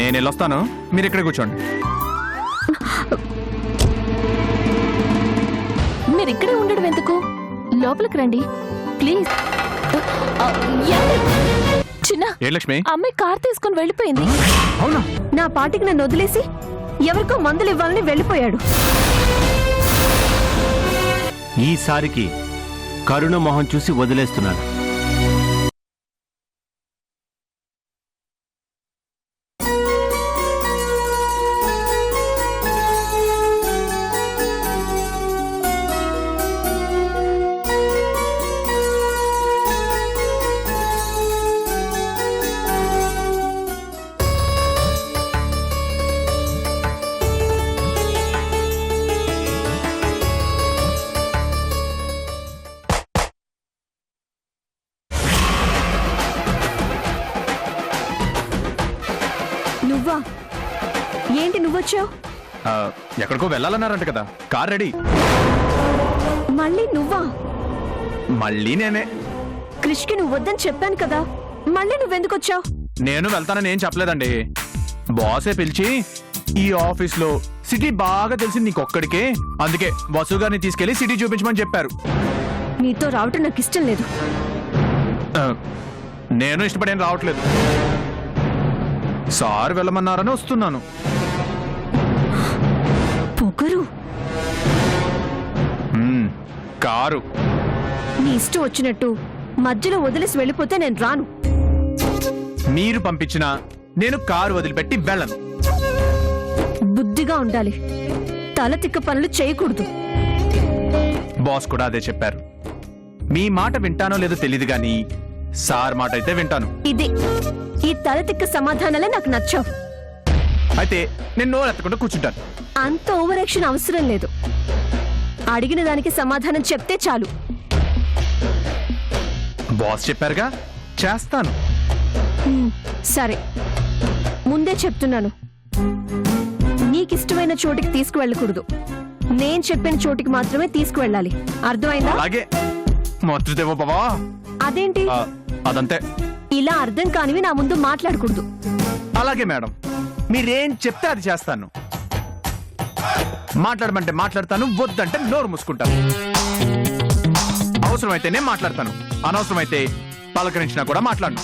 నేను వెళ్ళొస్తాను మీరు ఇక్కడే కూర్చోండి. మీరు ఇక్కడే ఉండడం ఎందుకు? లోపలికి రండి. ప్లీజ్? చిన్న ఏ లక్ష్మి? అమ్మాయి కార్ తీసుకొని వెళ్ళిపోయింది. అవునా? నా పాటికి నన్ను వదిలేసి ఎవరికో మందులు ఇవ్వాలని వెళ్ళిపోయాడు. ఈసారికి కరుణ మొహం చూసి వదిలేస్తున్నాను ఎక్కడికో వెళ్ళాలన్నారంట కదా. Car ready. మళ్ళీ నువ్వా? మళ్ళీ నేనే. క్రిష్కి నువ్వు వద్దని చెప్పాను కదా. మళ్ళీ నువ్వెందుకు వచ్చావు? నేను వెళ్తానని ఏం చెప్పలేదండి. బాసే పిలిచి ఈ ఆఫీస్లో సిటీ బాగా తెలిసింది నీకొక్కడికే. అందుకే వసు గారిని తీసుకెళ్ళి సిటీ చూపించమని చెప్పారు. నీతో రావటం నాకు ఇష్టం లేదు. నేను ఇష్టపడేం రావట్లేదు. సార్ వెళ్ళమన్నారని వస్తున్నాను. పొగరు. కారు. నీ ఇష్టం వచ్చినట్టు మధ్యలో వదిలేసి వెళ్ళిపోతే నేను రాను. మీరు పంపించిన నేను కారు వదిలిపెట్టి వెళ్ళను. బుద్ధిగా ఉండాలి. తల తిక్క పనులు చేయకూడదు. బాస్ కూడా అదే చెప్పారు. మీ మాట వింటానో లేదో తెలియదు గాని సార్ మాట అయితే వింటాను. ఇది. ఈ తల తిక్క సమాధానాలే నాకు నచ్చావు. అయితే నేను నోరు ఎత్తకుండా కూర్చుంటాను. అంత ఓవర్ యాక్షన్ అవసరం లేదు. అడిగిన దానికి సమాధానం చెప్తే చాలు. బాస్ చెప్పారుగా చేస్తాను. సరే. ముందే చెప్తున్నాను. నీకిష్టమైన చోటికి తీసుకువెళ్ళకూడదు. నేను చెప్పిన చోటికి మాత్రమే తీసుకువెళ్ళాలి. అర్థమైందా? అలాగే. బావా. అదేంటి? అదంతే. ఇలా అర్థం కానివి నా ముందు మాట్లాడకూడదు. అలాగే మేడం. మీరేం చెప్తే అది చేస్తాను. మాట్లాడమంటే మాట్లాడతాను వద్దంటే నోరు మూసుకుంటాను. అవసరమైతేనే మాట్లాడతాను అనవసరమైతే పలకరించినా కూడా మాట్లాడను.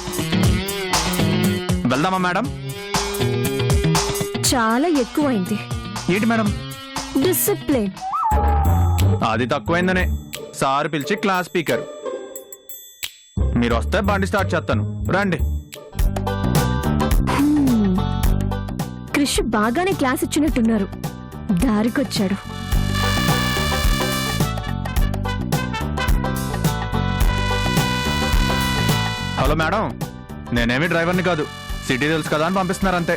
వెళ్దామా మేడం? చాలా ఎక్కువైంది. ఏంటి మేడం? డిసిప్లిన్. అది తక్కువైందనే. సార్ పిలిచి క్లాస్ స్పీకర్. మీరు వస్తే బండి స్టార్ట్ చేస్తాను. రండి. క్రిష్ బాగానే క్లాస్ ఇచ్చినట్టున్నారు. దారికొచ్చాడు. హలో మేడం నేనేమి డ్రైవర్ని కాదు సిటీ తెలుసు కదా అని పంపిస్తున్నారు అంతే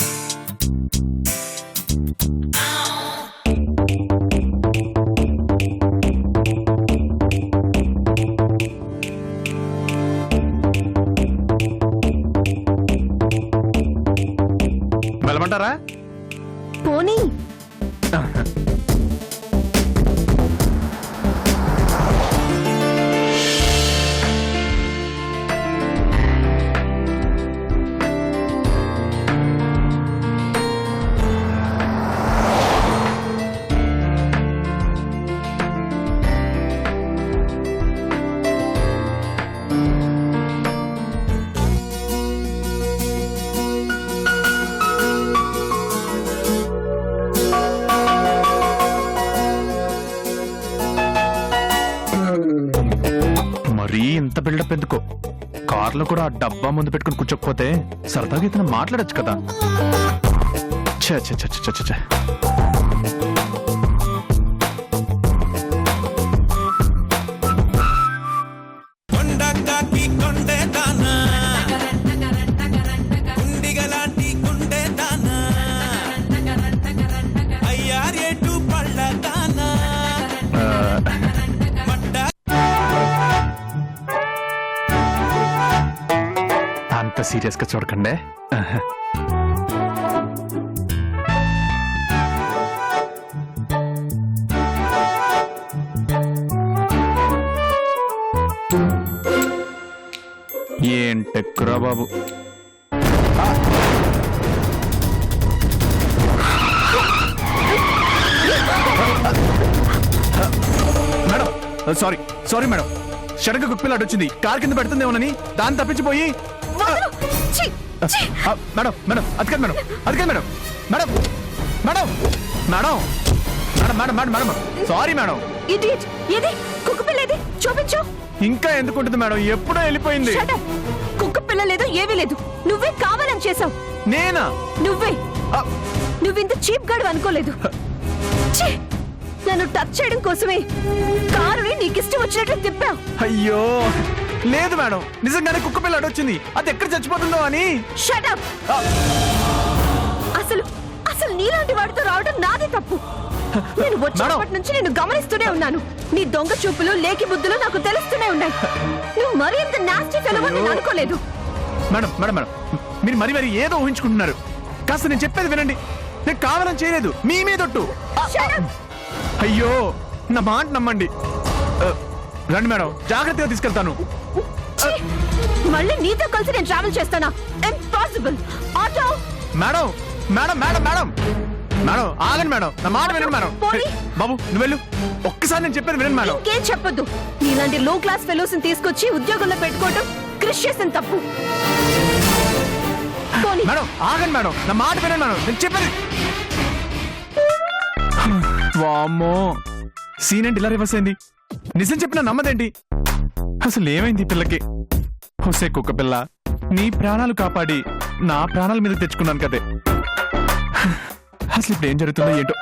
కార్లో కూడా ఆ డబ్బా ముందు పెట్టుకుని కూర్చోకపోతే సరదాగా ఇతను మాట్లాడొచ్చు కదా. ఛే, ఛే, ఛే, ఛే, అంత సీరియస్గా చూడకండి. ఏంటెక్కురా బాబు? Madam sorry sorry madam. షడక కుక్పిల్లాడు వచ్చింది కార్ కింద పెడుతుందేమోనని దాన్ని తప్పించిపోయి మేడం మేడం అది కాదు మేడం అది కాదు madam madam madam madam madam madam madam madam sorry madam. Idiot ఏది? కుక్క పిల్ల ఏది? చూపించు. ఇంకా ఎందుకు ఉంటుంది మేడం? ఎప్పుడో వెళ్ళిపోయింది. కుక్క పిల్ల లేదు ఏమీ లేదు. నువ్వే కావాలని చేసావు నేనా? నువ్వే. నువ్వింత చీప్ గాడు అనుకోలేదు! నన్ను టచ్ చేయడం కోసమే కారుని నీకు ఇష్టం వచ్చినట్లు తిప్పావు. అయ్యో. లేదు మేడం. నిజంగానే కుక్క పిల్లాడు వచ్చింది. అది ఎక్కడ చచ్చిపోతుందో అని. షటప్ అసలు అసలు నీలాంటి వాడితో రావడం నాదే తప్పు. నేను వచ్చినప్పటి నుంచి నేను గమనిస్తూనే ఉన్నాను. నీ దొంగ చూపులు లేకి బుద్ధులు నాకు తెలుస్తూనే ఉన్నాయి. నువ్వు మరీ ఇంత నాస్టీ ఫెలవు నేను అనుకోలేదు. Madam madam madam. మీరు మరి మరి ఏదో ఊహించుకుంటున్నారు. కాస్త నేను చెప్పేది వినండి. నేను కావాలని చేయలేదు. మీ మీదొట్టు. అయ్యో నా మాట నమ్మండి. రండి మేడం. జాగ్రత్తగా తీసుకెళ్తాను! మళ్ళీ నీతో కలిసి నేను ట్రావెల్ చేస్తానా? Impossible auto madam madam madam madam. Madam ఆగండి మేడం. నా మాట వినండి మేడం. పోనీ. బాబు నువ్వు వెళ్ళు. ఒక్కసారి నేను చెప్పేది వినండి మేడం. ఇంకేం చెప్పొద్దు. నీలాంటి లో క్లాస్ ఫెలోస్ తీసుకొచ్చి ఉద్యోగంలో పెట్టుకోవటం క్రిష్ చేసిన తప్పు. పోనీ. మేడం ఆగండి మేడం. నా మాట వినండి మేడం. నేను చెప్పేది వామ్మో. సీన్ ఏంటి? ఇలా రివర్స్ అయింది. నిజం చెప్పిన నమ్మదేంటి? అసలు ఏమైంది పిల్లకి? హుసే కుక్క పిల్ల నీ ప్రాణాలు కాపాడి నా ప్రాణాల మీద తెచ్చుకున్నాను కదే. అసలు ఇప్పుడు ఏం జరుగుతుందో ఏంటో.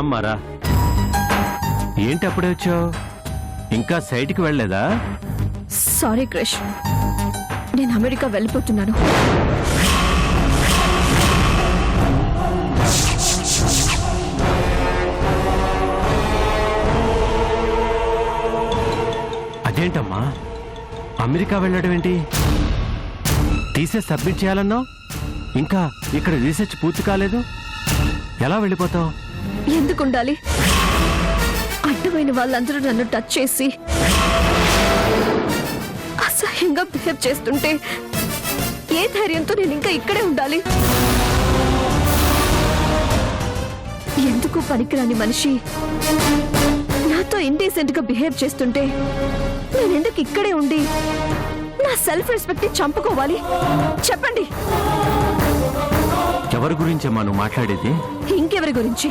రామ్మారా? ఏంటి అప్పుడే వచ్చావు? ఇంకా సైట్కి వెళ్ళలేదా? సారీ క్రిష్. నేను అమెరికా వెళ్ళిపోతున్నాను. అదేంటమ్మా? అమెరికా వెళ్ళడం ఏంటి? తీసే సబ్మిట్ చేయాలన్నావు? ఇంకా ఇక్కడ రీసెర్చ్ పూర్తి కాలేదు? ఎలా వెళ్ళిపోతావు? ఎందుకు ఉండాలి అడ్డమైన వాళ్ళందరూ నన్ను టచ్ చేసి అసహ్యంగా బిహేవ్ చేస్తుంటే ఏ ధైర్యంతో నేను ఇంకా ఇక్కడే ఉండాలి? ఎందుకు పనికిరాని మనిషి? నాతో ఇండీసెంట్గా బిహేవ్ చేస్తుంటే నేను ఎందుకు ఇక్కడే ఉండి నా సెల్ఫ్ రెస్పెక్ట్ని చంపుకోవాలి? చెప్పండి. ఎవరి గురించమ్మా నువ్వు మాట్లాడేది? ఇంకెవరి గురించి?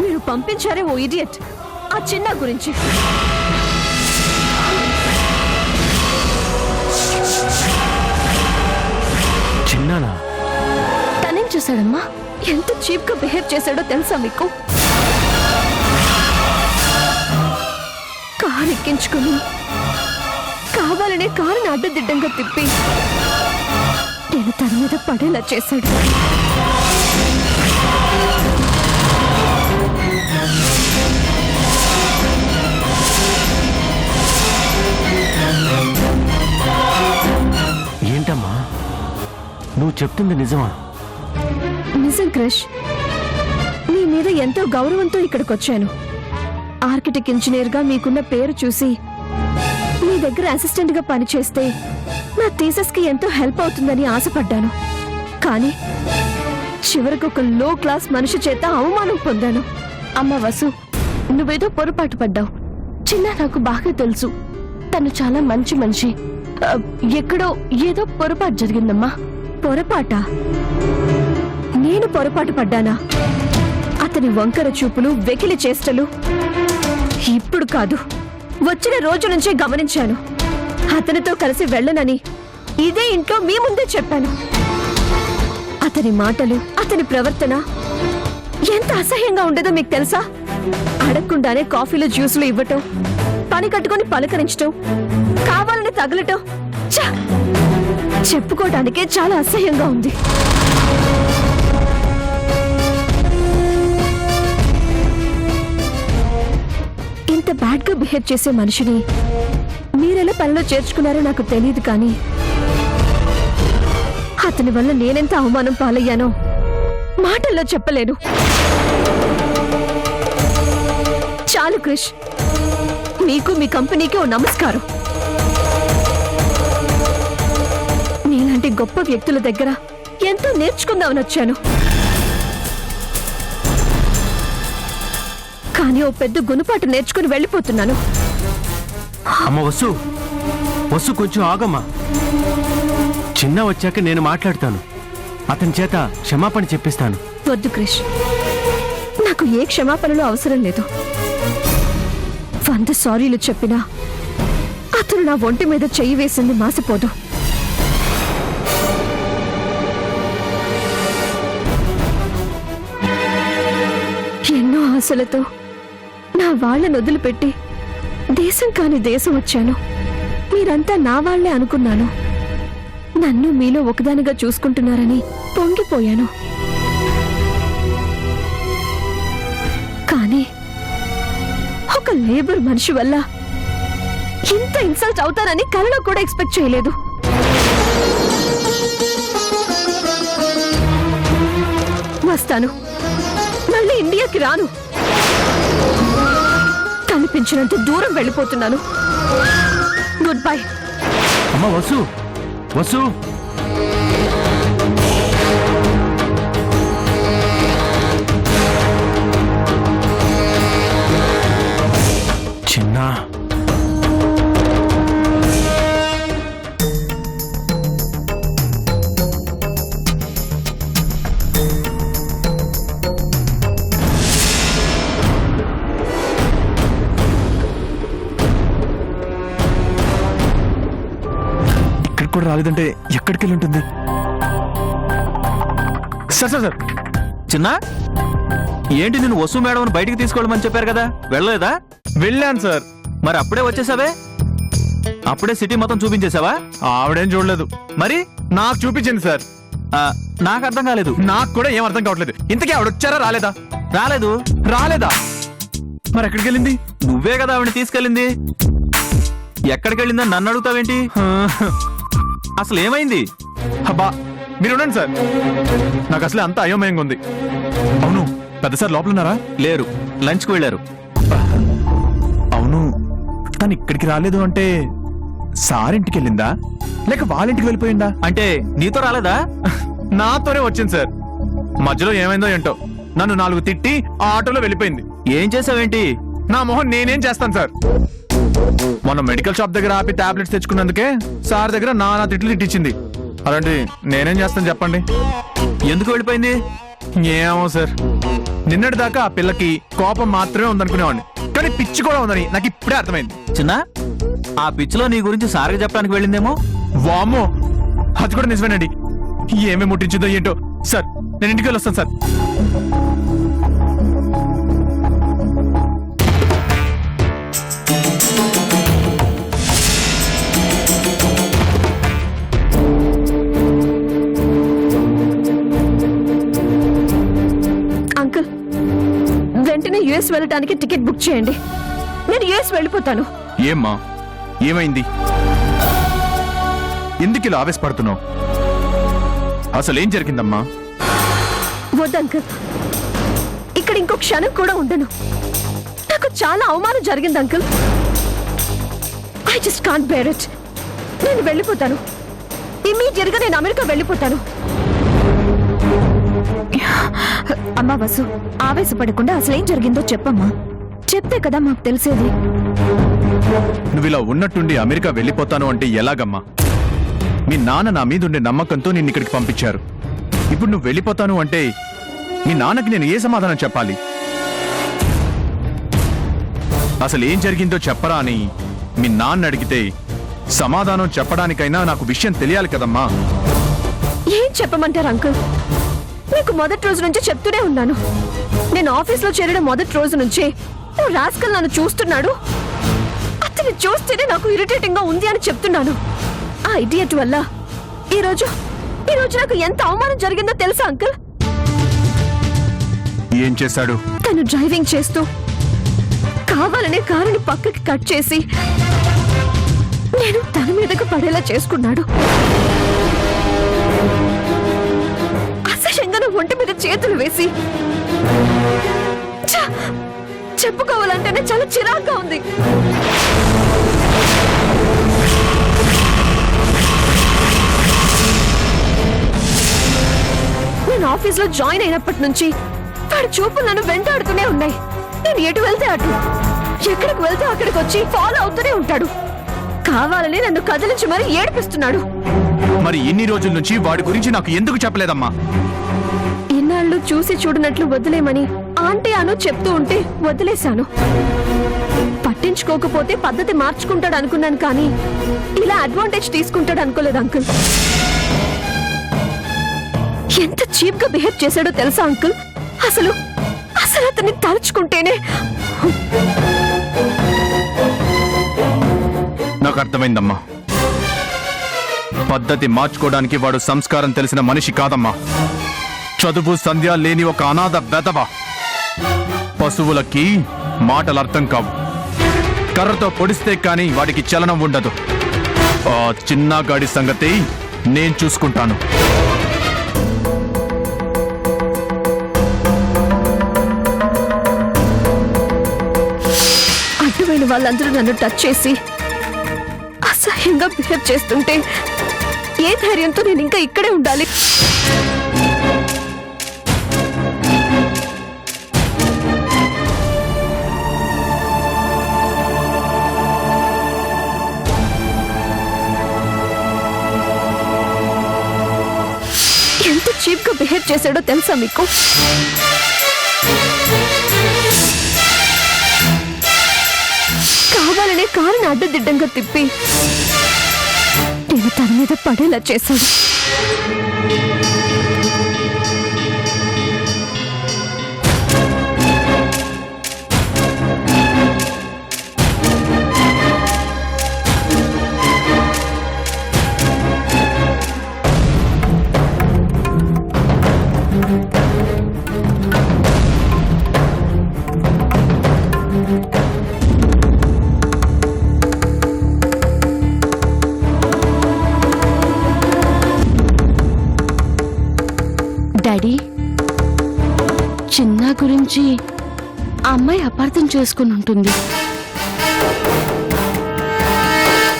మీరు పంపించారే ఓ ఇడియట్. ఆ చిన్న గురించి. చిన్నానా? తనేం చేశాడమ్మా? ఎంత చీప్గా బిహేవ్ చేశాడో తెలుసా మీకు? కారు ఎక్కించుకుని కావాలనే కారుని అడ్డదిడ్డంగా తిప్పి నేను తన మీద పడేలా చేశాడు. చెప్తుంది నిజమా? నిజం క్రష్. నీ మీద ఎంతో గౌరవంతో ఇక్కడికి వచ్చాను ఆర్కిటెక్ట్ ఇంజనీర్గా మీకున్న పేరు చూసి మీ దగ్గర అసిస్టెంట్గా పనిచేస్తే నా థీసెస్కి ఎంతో హెల్ప్ అవుతుందని ఆశపడ్డాను. కానీ చివరికి ఒక లో క్లాస్ మనిషి చేత అవమానం పొందాను. అమ్మ వసు నువ్వేదో పొరపాటు పడ్డావు. చిన్న నాకు బాగా తెలుసు. తను చాలా మంచి మనిషి. ఎక్కడో ఏదో పొరపాటు జరిగిందమ్మా. పొరపాట? నేను పొరపాటు పడ్డానా? అతని వంకర చూపులు వెకిలి చేష్టలు ఇప్పుడు కాదు. వచ్చిన రోజు నుంచే గమనించాను. అతనితో కలిసి వెళ్ళనని ఇదే ఇంట్లో మీ ముందే చెప్పాను. అతని మాటలు అతని ప్రవర్తన ఎంత అసహ్యంగా ఉండేదో మీకు తెలుసా? అడగకుండానే కాఫీలు జ్యూసులు ఇవ్వటం పని కట్టుకొని పలకరించటం కావాలని తగలటం చా చెప్పుకోవడానికే చాలా అసహ్యంగా ఉంది. ఇంత బ్యాడ్గా బిహేవ్ చేసే మనిషిని మీరెలా పనిలో చేర్చుకున్నారో నాకు తెలియదు కానీ అతని వల్ల నేనెంత అవమానం పాలయ్యానో మాటల్లో చెప్పలేను. చాలు క్రిష్ మీకు మీ కంపెనీకి ఓ నమస్కారం. నీలాంటి గొప్ప వ్యక్తుల దగ్గర ఎంతో నేర్చుకుందామని వచ్చాను. కానీ ఓ పెద్ద గుణపాటు నేర్చుకుని వెళ్ళిపోతున్నాను. అమ్మ వసు. వసు కొంచెం ఆగమ్మా. చిన్న వచ్చాక నేను మాట్లాడతాను. అతని చేత క్షమాపణ చెప్పిస్తాను. వద్దు క్రిష్. నాకు ఏ క్షమాపణలు అవసరం లేదు. వంద సారీలు చెప్పినా అతను నా ఒంటి మీద చెయ్యి వేసింది మాసిపోదు. ఆశలతో నా వాళ్ళని వదిలిపెట్టి దేశం కాని దేశం వచ్చాను. మీరంతా నా వాళ్ళే అనుకున్నాను. నన్ను మీలో ఒకదానిగా చూసుకుంటున్నారని పొంగిపోయాను. కానీ ఒక లేబర్ మనిషి వల్ల ఇంత ఇన్సల్ట్ అవుతానని కలలో కూడా ఎక్స్పెక్ట్ చేయలేదు. వస్తాను. మళ్ళీ ఇండియాకి రాను. కనిపించినంత దూరం వెళ్ళిపోతున్నాను. గుడ్ బై అమ్మ వసు వసు. చిన్నా. కూడా రాలేదంటే ఎక్కడికి వెళ్ళి ఉంటుంది? Sir sir sir. చిన్న ఏంటి నేను వసు మేడం బయటికి తీసుకోవడమని చెప్పారు కదా? వెళ్ళలేదా? వెళ్ళాను సార్. మరి అప్పుడే వచ్చేసావే? అప్పుడే సిటీ మొత్తం చూపించేసావా? ఆవిడేం చూడలేదు. మరి? నాకు చూపించింది సార్. ఆ, నాకు అర్థం కాలేదు. నాకు కూడా ఏం అర్థం కావట్లేదు. ఇంతకీ ఆవిడ వచ్చారా రాలేదా? రాలేదు. రాలేదా? మరి ఎక్కడికి వెళ్ళింది? నువ్వే కదా ఆవిడ తీసుకెళ్ళింది. ఎక్కడికి వెళ్ళిందని నన్ను అడుగుతావేంటి? అసలు ఏమైంది అబ్బా మీరు ఉండండి సార్. నాకు అసలే అంత అయోమయంగా ఉంది. అవును పెద్ద సార్ లోపల ఉన్నారా లేరు లంచ్కి వెళ్ళారు. అవును తను ఇక్కడికి రాలేదు అంటే సార్ ఇంటికి వెళ్ళిందా? లేక వాళ్ళ ఇంటికి వెళ్ళిపోయిందా? అంటే నీతో రాలేదా? నాతోనే వచ్చింది సార్. మధ్యలో ఏమైందో ఏంటో. నన్ను నాలుగు తిట్టి ఆ ఆటోలో వెళ్ళిపోయింది. ఏం చేసావేంటి? నా మొహం నేనేం చేస్తాను సార్? మొన్న మెడికల్ షాప్ దగ్గర ఆపి టాబ్లెట్స్ తెచ్చుకున్నందుకే సార్ దగ్గర నానా తిట్లు తిట్టించింది. అలాంటి నేనేం చేస్తాను చెప్పండి? ఎందుకు వెళ్ళిపోయింది? ఏమో సార్. నిన్నటి దాకా ఆ పిల్లకి కోపం మాత్రమే ఉందనుకునేవాడిని. కానీ పిచ్చి కూడా ఉందని నాకు ఇప్పుడే అర్థమైంది. చిన్న ఆ పిచ్చిలో నీ గురించి సార్గా చెప్పడానికి వెళ్ళిందేమో? వామ్మో అది కూడా నిజమేనండి. ఏమేమి ముట్టించిందో ఏంటో. సార్ నేను ఇంటికి వెళ్ళి వస్తాను సార్. యుఎస్ వెళ్ళటానికి టికెట్ బుక్ చేయండి. నేను యుఎస్ వెళ్ళిపోతాను. ఏమ్మా? ఏమైంది? ఎందుకు ఇలా ఆవేశపడుతున్నావు? అసలేం జరిగిందమ్మా? వద్దు అంకుల్. ఇక్కడ ఇంకో క్షణం కూడా ఉండను. నాకు చాలా అవమానం జరిగింది uncle. I just can't bear it నేను వెళ్ళిపోతాను. ఇమీడియట్గా నేను అమెరికా వెళ్ళిపోతాను. అమ్మా వసు ఆవేశపడకుండా అసలేం జరిగిందో చెప్పమ్మా. చెప్తే కదా మాకు తెలిసేది. నువ్వు ఇలా ఉన్నట్టుండి అమెరికా వెళ్ళిపోతాను అంటే ఎలాగమ్మా? మీ నాన్న నా మీద ఉండే నమ్మకంతో నిన్ను ఇక్కడికి పంపించారు. ఇప్పుడు నువ్వు వెళ్ళిపోతాను అంటే మీ నాన్నకి నేను ఏ సమాధానం చెప్పాలి? అసలు ఏం జరిగిందో చెప్పరా అని మీ నాన్న అడిగితే సమాధానం చెప్పడానికైనా నాకు విషయం తెలియాలి కదమ్మా. ఏం చెప్పమంటారు అంకుల్? నీకు మొదటి రోజు నుంచి చెప్తూనే ఉన్నాను. నేను ఆఫీస్లో చేరిన మొదటి రోజు నుంచే నువ్వు రాస్కల్ నన్ను చూస్తున్నాడు. అతన్ని చూస్తేనే నాకు ఇరిటేటింగ్గా ఉంది అని చెప్తున్నాను. ఆ ఇడియట్ వల్ల ఈ రోజు ఈ రోజు నాకు ఎంత అవమానం జరిగిందో తెలుసా అంకుల్? ఏం చేశాడు? తను డ్రైవింగ్ చేస్తూ కావాలనే కారుని పక్కకి కట్ చేసి నేను తన మీదకు పడేలా చేసుకున్నాడు. ఒంటి మీద చేతులు వేసి. చెప్పుకోవాలంటేనే చాలా చిరాగ్గా ఉంది. నేను ఆఫీస్లో జాయిన్ అయినప్పటి నుంచి వాడి చూపులు నన్ను వెంటాడుతూనే ఉన్నాయి. నేను ఎటు వెళ్తే అటు ఎక్కడికి వెళ్తే అక్కడికి వచ్చి ఫాలో అవుతూనే ఉంటాడు. కావాలని నన్ను కదిలించి మరీ ఏడిపిస్తున్నాడు. మరి ఇన్ని రోజుల నుంచి వాడి గురించి నాకు ఎందుకు చెప్పలేదమ్మా? ఇన్నాళ్ళు చూసి చూడనట్లు వదిలేమని ఆంటీ అను చెప్తూ ఉంటే వదిలేశాను. పట్టించుకోకపోతే పద్ధతి మార్చుకుంటాడు అనుకున్నాను కానీ ఇలా అడ్వాంటేజ్ తీసుకుంటాడు అనుకోలేదు అంకుల్. ఎంత చీప్గా బిహేవ్ చేశాడో తెలుసా అంకుల్? అసలు అసలు అతన్ని తలుచుకుంటేనే. నాకు అర్థమైందమ్మా. పద్ధతి మార్చుకోవడానికి వాడు సంస్కారం తెలిసిన మనిషి కాదమ్మా. చదువు సంధ్య లేని ఒక అనాథ బెదవ పశువులకి మాటలు అర్థం కావు. కర్రతో పొడిస్తే కానీ వాడికి చలనం ఉండదు. ఆ చిన్నగాడి సంగతి నేను చూసుకుంటాను. అడ్డువైన వాళ్ళందరూ నన్ను టచ్ చేసి అసహ్యంగా బిహేవ్ చేస్తుంటే ఏ ధైర్యంతో నేను ఇంకా ఇక్కడే ఉండాలి? ఎంత చీప్గా బిహేవ్ చేశాడో తెలుసా మీకు? కావాలనే కారుని అడ్డదిడ్డంగా తిప్పి దేవతల తన మీద పడేలా చేశాడు. అమ్మాయి అపార్థం చేసుకుని ఉంటుంది.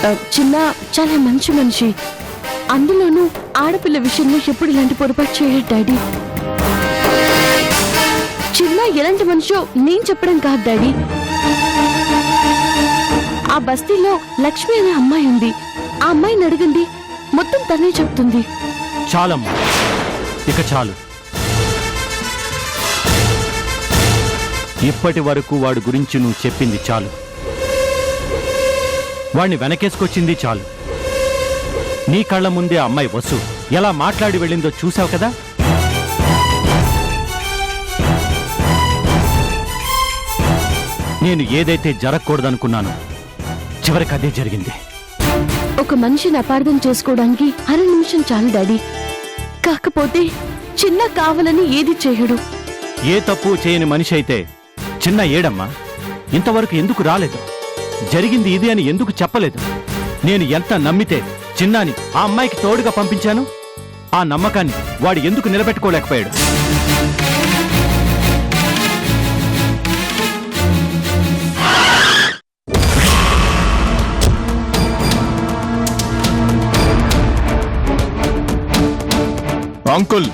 చిన్న చాలా మంచి మనిషి. అందులోనూ ఆడపిల్ల విషయంలో ఎప్పుడు ఇలాంటి పొరపాటు చేయడు డాడీ. చిన్న ఎలాంటి మనిషో నేను చెప్పడం కాదు డాడీ. ఆ బస్తీలో లక్ష్మి అనే అమ్మాయి ఉంది. ఆ అమ్మాయిని అడగండి. మొత్తం తనే చెప్తుంది. చాలమ్మా. ఇక చాలు. ఇప్పటి వరకు వాడి గురించి నువ్వు చెప్పింది చాలు. వాణ్ణి వెనకేసుకొచ్చింది చాలు. నీ కళ్ళ ముందే అమ్మాయి వసు. ఎలా మాట్లాడి వెళ్ళిందో చూసావు కదా? నేను ఏదైతే జరగకూడదనుకున్నానో చివరికి అదే జరిగింది. ఒక మనిషిని అపార్థం చేసుకోవడానికి అర నిమిషం చాలు డాడీ. కాకపోతే చిన్న కావాలని ఏది చేయడు. ఏ తప్పు చేయని మనిషి అయితే చిన్న ఏడమ్మా. ఇంతవరకు ఎందుకు రాలేదు? జరిగింది ఇది అని ఎందుకు చెప్పలేదు? నేను ఎంత నమ్మితే చిన్నాని ఆ అమ్మాయికి తోడుగా పంపించాను? ఆ నమ్మకాన్ని వాడు ఎందుకు నిలబెట్టుకోలేకపోయాడు? అంకుల్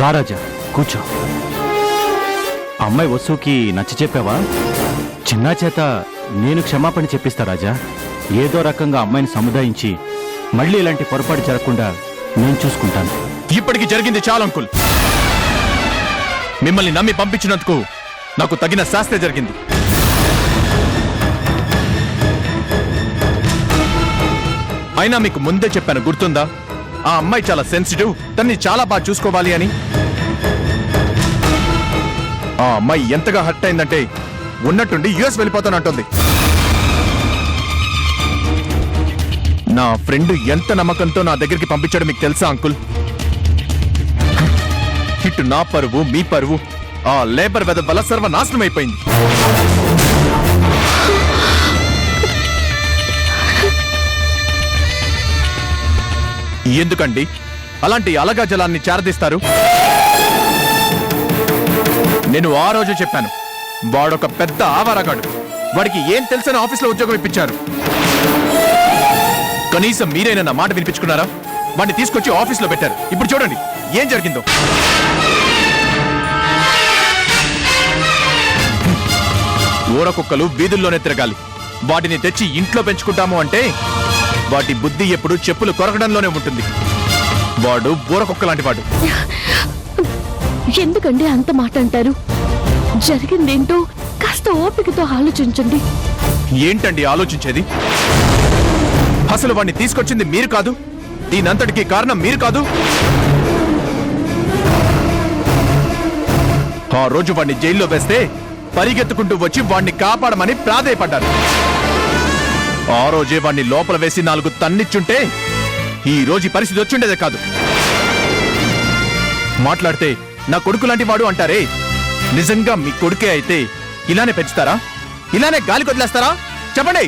రారాజా కూర్చో. అమ్మాయి వస్తువుకి నచ్చ చెప్పావా? చిన్నా చేత నేను క్షమాపణ చెప్పిస్తా రాజా. ఏదో రకంగా అమ్మాయిని సముదాయించి మళ్ళీ ఇలాంటి పొరపాటు జరగకుండా నేను చూసుకుంటాను. ఇప్పటికి జరిగింది చాలా అంకుల్. మిమ్మల్ని నమ్మి పంపించినందుకు నాకు తగిన శాస్త్రే జరిగింది. అయినా మీకు ముందే చెప్పాను గుర్తుందా? ఆ అమ్మాయి చాలా సెన్సిటివ్ తన్ని చాలా బాగా చూసుకోవాలి అని. ఆ అమ్మాయి ఎంతగా హర్ట్ అయిందంటే ఉన్నట్టుండి యుఎస్ వెళ్ళిపోతానంటుంది. నా ఫ్రెండ్ ఎంత నమ్మకంతో నా దగ్గరికి పంపించాడు మీకు తెలుసా అంకుల్? ఇటు నా పరువు మీ పరువు ఆ లేబర్ వెద వల్ల సర్వనాశనం అయిపోయింది. ఎందుకండి? అలాంటి అలగా జలాన్ని చేరదీస్తారు? నేను ఆ రోజు చెప్పాను. వాడొక పెద్ద ఆవారగాడు. వాడికి ఏం తెలుసని ఆఫీస్లో ఉద్యోగం ఇప్పించారు. కనీసం మీరైనా నా మాట వినిపించుకున్నారా? వాడిని తీసుకొచ్చి ఆఫీస్లో పెట్టారు. ఇప్పుడు చూడండి ఏం జరిగిందో. ఊరకుక్కలు వీధుల్లోనే తిరగాలి. వాటిని తెచ్చి ఇంట్లో పెంచుకుంటాము అంటే వాటి బుద్ధి ఎప్పుడు చెప్పులు కొరకడంలోనే ఉంటుంది. వాడు బూరకుక్క లాంటి వాడు ఎందుకండి అంత మాట అంటారు? జరిగిందేంటో కాస్త ఓపికతో ఆలోచించండి. ఏంటండి ఆలోచించేది? అసలు వాడిని తీసుకొచ్చింది మీరు కాదు? దీనంతటికి కారణం మీరు కాదు? ఆ రోజు వాడిని జైల్లో వేస్తే పరిగెత్తుకుంటూ వచ్చి వాడిని కాపాడమని ప్రాధేయపడ్డారు. ఆ రోజే వాడిని లోపల వేసి నాలుగు తన్నిచ్చుంటే ఈ రోజు పరిస్థితి వచ్చిండేదే కాదు. మాట్లాడితే నా కొడుకు లాంటి వాడు అంటారే? నిజంగా మీ కొడుకే అయితే ఇలానే పెంచుతారా? ఇలానే గాలి కొదిలేస్తారా? చెప్పండి.